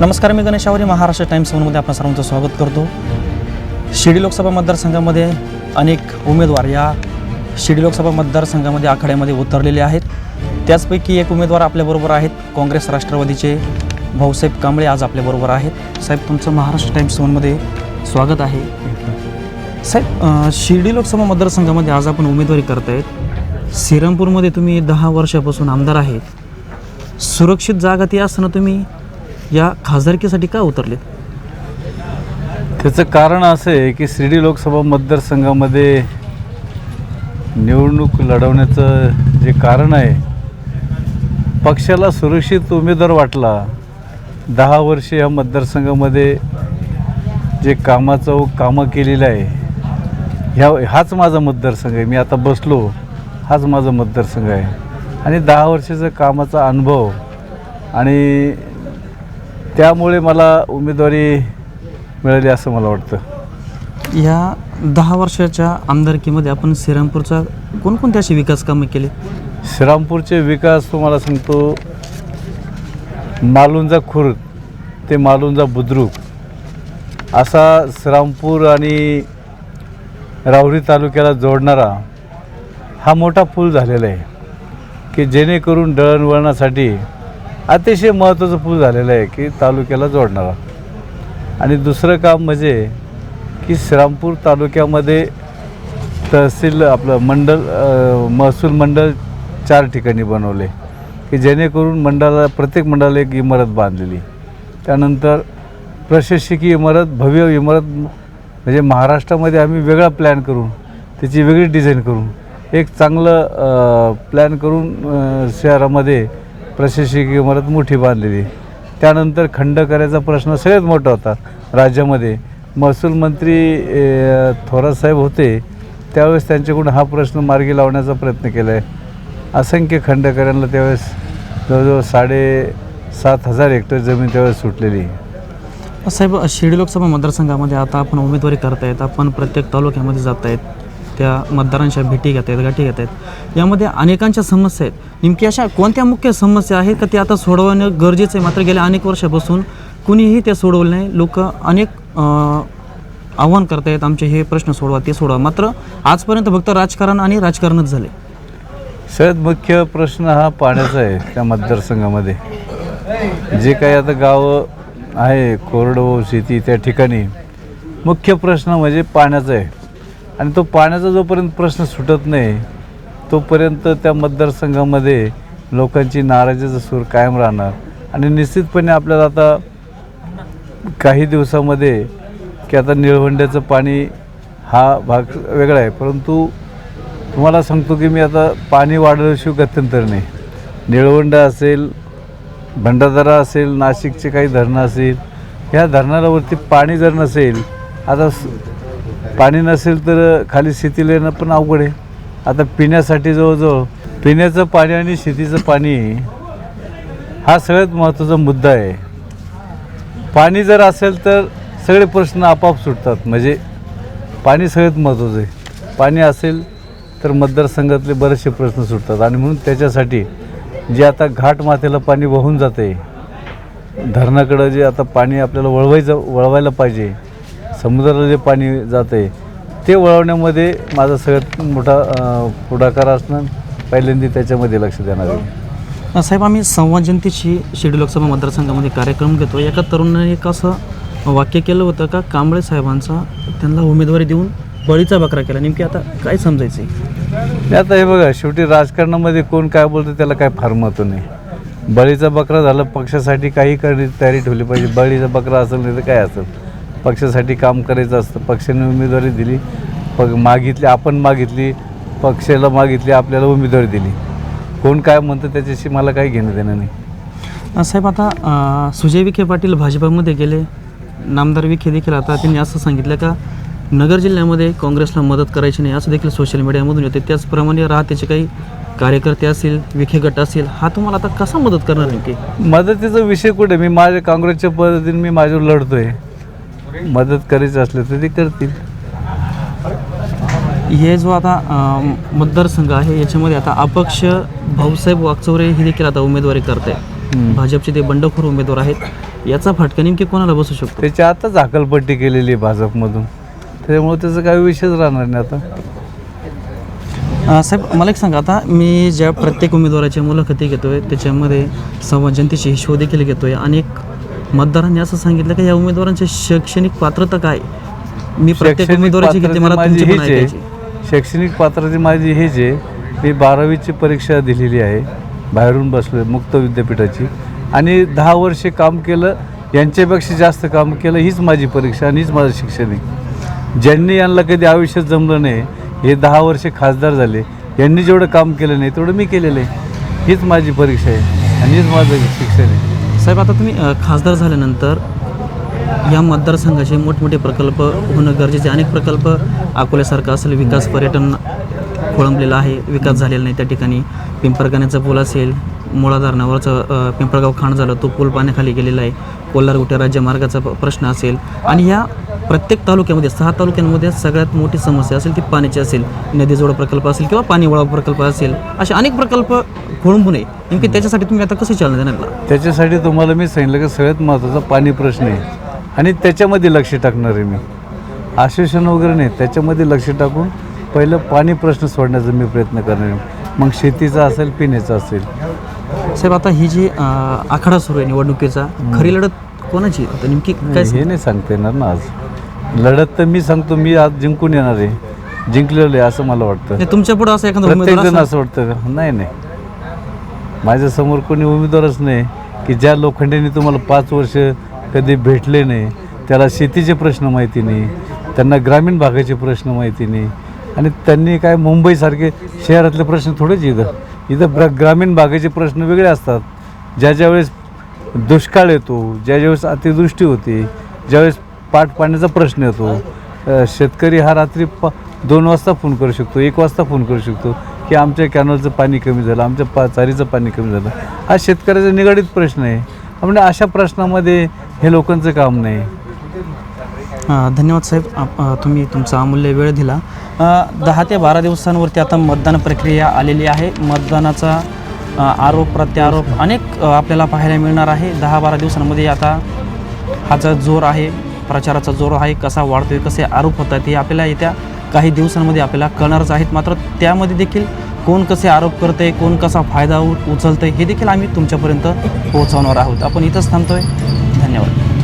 नमस्कार मी गणेश महाराष्ट्र टाइम्समध्ये आपण सर्वांचं स्वागत करतो. शिर्डी लोकसभा मतदारसंघामध्ये अनेक उमेदवार या शिर्डी लोकसभा मतदारसंघामध्ये आखाड्यामध्ये उतरलेले आहेत. त्याचपैकी एक उमेदवार आपल्याबरोबर आहेत काँग्रेस राष्ट्रवादीचे भाऊसाहेब कांबळे आज आपल्याबरोबर आहेत. साहेब तुमचं महाराष्ट्र टाइम्समध्ये स्वागत आहे. साहेब शिर्डी लोकसभा मतदारसंघामध्ये आज आपण उमेदवारी करतायत. श्रीरामपूरमध्ये तुम्ही दहा वर्षापासून आमदार आहेत. सुरक्षित जागा ती असताना तुम्ही या खासदारकीसाठी का उतरलेत? त्याचं कारण असं आहे की शिर्डी लोकसभा मतदारसंघामध्ये निवडणूक लढवण्याचं जे कारण आहे पक्षाला सुरक्षित उमेदवार वाटला दहा वर्षे या मतदारसंघामध्ये जे कामाचं व कामं केलेलं आहे ह्या हाच माझा मतदारसंघ आहे. मी आता बसलो हाच माझा मतदारसंघ आहे. आणि दहा वर्षाचा कामाचा अनुभव आणि त्यामुळे मला उमेदवारी मिळाली असं मला वाटतं. या दहा वर्षाच्या आमदारकीमध्ये आपण श्रीरामपूरचा कोणकोणते असे विकास कामे केले? श्रीरामपूरचे विकास तुम्हाला सांगतो मालुंजा खुर्द ते मालुंजा बुद्रुक असा श्रीरामपूर आणि राहुरी तालुक्याला जोडणारा हा मोठा पूल झालेला आहे की जेणेकरून दळणवळणासाठी अतिशय महत्त्वाचं पूल झालेलं आहे की तालुक्याला जोडणारा. आणि दुसरं काम म्हणजे की श्रामपूर तालुक्यामध्ये तहसील आपलं मंडल महसूल मंडळ चार ठिकाणी बनवले की जेणेकरून मंडळाला प्रत्येक मंडळाला एक इमारत बांधलेली. त्यानंतर प्रशासकीय इमारत भव्य इमारत म्हणजे महाराष्ट्रामध्ये आम्ही वेगळा प्लॅन करून त्याची वेगळी डिझाईन करून एक चांगलं प्लॅन करून शहरामध्ये प्रशासकीय इमारत मोठी बांधलेली. त्यानंतर खंड करायचा प्रश्न सगळ्यात मोठा होता राज्यामध्ये. महसूल मंत्री अ, थोरात साहेब होते त्यावेळेस त्यांच्याकडून हा प्रश्न मार्गी लावण्याचा प्रयत्न केला आहे असंख्य खंडकऱ्यांना त्यावेळेस जवळजवळ साडे सात हजार हेक्टर जमीन त्यावेळेस सुटलेली. साहेब शिर्डी लोकसभा मतदारसंघामध्ये आता आपण उमेदवारी करतायत आपण प्रत्येक तालुक्यामध्ये जात आहेत त्या मतदारांच्या भेटी घेत आहेत गाठी घेत आहेत. यामध्ये अनेकांच्या समस्या आहेत. नेमकी अशा कोणत्या मुख्य समस्या आहेत का ते आता सोडवणं गरजेचं आहे? मात्र गेल्या अनेक वर्षापासून कुणीही ते सोडवलं नाही. लोक अनेक आव्हान आव्हान करतायत. आमचे हे प्रश्न सोडवा ते सोडवा. मात्र आजपर्यंत फक्त राजकारण आणि राजकारणच झाले सगळ्यात मुख्य प्रश्न हा पाण्याचा आहे त्या मतदारसंघामध्ये. जे काही आता गावं आहे कोरडवाहू शेती त्या ठिकाणी. मुख्य प्रश्न म्हणजे पाण्याचा आहे. आणि तो पाण्याचा जोपर्यंत प्रश्न सुटत नाही तोपर्यंत त्या मतदारसंघामध्ये लोकांची नाराजीचा सूर कायम राहणार. आणि निश्चितपणे आपल्याला आता काही दिवसामध्ये की आता निळवंड्याचं पाणी हा भाग वेगळा आहे. परंतु तुम्हाला सांगतो की मी आता पाणी वाढवल्याशिवाय गत्यंतर नाही. निळवंडा असेल भंडारदरा असेल नाशिकचे काही धरणं असेल ह्या धरणावरती पाणी जर नसेल आता पाणी नसेल तर खाली शेतीला येणं पण अवघड आहे. आता पिण्यासाठी जवळजवळ पिण्याचं पाणी आणि शेतीचं पाणी हा सगळ्यात महत्त्वाचा मुद्दा आहे. पाणी जर असेल तर सगळे प्रश्न आपाप सुटतात. म्हणजे पाणी सगळ्यात महत्त्वाचं आहे. पाणी असेल तर मतदारसंघातले बरेचसे प्रश्न सुटतात. आणि म्हणून त्याच्यासाठी जे आता घाट माथ्याला पाणी वाहून जाते आहे धरणाकडं जे आता पाणी आपल्याला वळवायचं वळवायला पाहिजे समुद्राला जे पाणी जातं आहे ते वळवण्यामध्ये माझा सगळ्यात मोठा पुढाकार असणं पहिल्यांदा त्याच्यामध्ये लक्ष देणार आहे. साहेब आम्ही संवाद जयंतीची शिर्डी लोकसभा मतदारसंघामध्ये कार्यक्रम घेतो एका तरुणाने एक असं वाक्य केलं होतं का कांबळे साहेबांचा त्यांना उमेदवारी देऊन बळीचा बकरा केला. नेमकी आता काय समजायचं नाही, आता हे बघा शेवटी राजकारणामध्ये कोण काय बोलतं त्याला काय फार महत्त्व नाही. बळीचा बकरा झाला पक्षासाठी काही करणे तयारी ठेवली पाहिजे. बळीचा बकरा असेल नाही तर काय असेल? पक्षासाठी काम करायचं असतं. पक्षाने उमेदवारी दिली. पग मागितली आपण मागितली पक्षाला मागितली आपल्याला उमेदवारी दिली. कोण काय म्हणतं त्याच्याशी मला काही घेणं देणं नाही. साहेब आता सुजय विखे पाटील भाजपामध्ये गेले. नामदार विखे देखील आता त्यांनी असं सांगितलं का नगर जिल्ह्यामध्ये काँग्रेसला मदत करायची नाही असं देखील सोशल मीडियामधून येते. त्याचप्रमाणे राहतेचे काही कार्यकर्ते असतील विखे गट असेल हा तुम्हाला आता कसा मदत करणार नेमकी? मदतीचा विषय कुठे? मी माझ्या काँग्रेसच्या पद्धतीने मी माझ्यावर लढतोय. मदत करायची असलं तर ते करतील. हे जो आता अ, मतदारसंघ आहे याच्यामध्ये आता अपक्ष भाऊसाहेब वागचौरे हे देखील आता उमेदवारी करत आहे. भाजपचे ते बंडखोर उमेदवार आहेत. याचा फटका नेमकी कोणाला बसू शकतो? त्याची आताच हाकलपट्टी केलेली आहे भाजपमधून. त्याच्यामुळे त्याचा काही विषयच राहणार नाही आता. अ, साहेब मला एक सांगा आता मी ज्या प्रत्येक उमेदवाराच्या मुलाखती घेतोय त्याच्यामध्ये संवाद जनतेची हिशो देखील घेतोय. अनेक मतदारांनी असं सांगितलं की या उमेदवारांची शैक्षणिक पात्रता काय? मी प्रत्येक उमेदवाराची घेतली मला तुमची पण ऐकायची. शैक्षणिक पात्रता माझी हीच आहे. मी बारावीची परीक्षा दिलेली आहे. बाहेरून बसलो मुक्त विद्यापीठाची. आणि दहा वर्षे काम केलं यांच्यापेक्षा जास्त काम केलं हीच माझी परीक्षा आणि हीच माझं शिक्षण आहे. ज्यांनी यांना कधी आयुष्यात जमलं नाही हे दहा वर्षे खासदार झाले यांनी जेवढं काम केलं नाही तेवढं मी केलेलं आहे. हीच माझी परीक्षा आहे आणि हीच माझं शिक्षण आहे. साहेब आता तुम्ही खासदार झाल्यानंतर या मतदारसंघाचे मोठमोठे प्रकल्प होणं गरजेचे अनेक प्रकल्प अकोल्यासारखं असेल विकास पर्यटन खोळंबलेलं आहे विकास झालेला नाही त्या ठिकाणी. पिंपरगाण्याचा पूल असेल मुळा धरणावरचं पिंपळगाव खाण झालं तो पूल पाण्याखाली गेलेला आहे. कोल्हार राज्यमार्गाचा प्रश्न असेल. आणि ह्या प्रत्येक तालुक्यामध्ये सहा तालुक्यांमध्ये सगळ्यात मोठी समस्या असेल ती पाण्याची असेल. नदीजोड प्रकल्प असेल किंवा पाणी वळा प्रकल्प असेल असे अनेक प्रकल्प खोळंबू नये नेमकी त्याच्यासाठी तुम्ही आता कसे चालना देणार? त्याच्यासाठी तुम्हाला मी सांगितलं की सगळ्यात महत्त्वाचा पाणी प्रश्न आहे. आणि त्याच्यामध्ये लक्ष टाकणार आहे मी. आश्वासन वगैरे नाही त्याच्यामध्ये लक्ष टाकून पहिलं पाणी प्रश्न सोडण्याचा मी प्रयत्न करणार आहे. मग शेतीचा असेल पिण्याचा असेल. साहेब आता ही जी आखाडा सुरू आहे निवडणुकीचा खरी लढत कोणाची? आता नेमकी काय हे नाही सांगता येणार ना आज. लढत तर मी सांगतो मी आज जिंकून येणार आहे. जिंकलेलं आहे असं मला वाटतं. नाही, तुमच्यापुढे असं एखादा प्रत्येक उमेदवार जण? असं वाटतं नाही नाही. माझ्यासमोर कोणी उमेदवारच नाही की ज्या लोखंडांनी तुम्हाला पाच वर्ष कधी भेटले नाही त्याला शेतीचे प्रश्न माहिती नाही त्यांना ग्रामीण भागाचे प्रश्न माहिती नाही आणि त्यांनी काय मुंबईसारखे शहरातले प्रश्न थोडेच इथं इथं ब्र ग्रामीण भागाचे प्रश्न वेगळे असतात. ज्या ज्या वेळेस दुष्काळ येतो ज्या ज्यावेळेस अतिवृष्टी होते ज्यावेळेस पाट पाण्याचा प्रश्न येतो. अ, शेतकरी हा रात्री प दोन वाजता फोन करू शकतो एक वाजता फोन करू शकतो की आमच्या कॅनलचं पाणी कमी झालं आमच्या पा चारीचं पाणी कमी झालं. हा शेतकऱ्याचा निगडीत प्रश्न आहे. म्हणजे अशा प्रश्नामध्ये हे लोकांचं काम नाही. धन्यवाद साहेब. आप- तुम्ही तुमचा अमूल्य वेळ दिला. दहा ते बारा दिवसांवरती आता मतदान प्रक्रिया आलेली आहे. मतदानाचा अं, आरोप प्रत्यारोप अनेक आपल्याला पाहायला मिळणार आहे. दहा बारा दिवसांमध्ये आता हा जो जोर आहे. प्रचाराचा जोर आहे कसा वाढतोय कसे आरोप होत आहेत हे आपल्याला येत्या काही दिवसांमध्ये आपल्याला कळणारच आहेत. मात्र त्यामध्ये देखील कोण कसे आरोप करते कोण कसा फायदा उचलतं उचलतंय हे देखील आम्ही तुमच्यापर्यंत पोहोचवणार आहोत. आपण इथंच थांबतोय. धन्यवाद.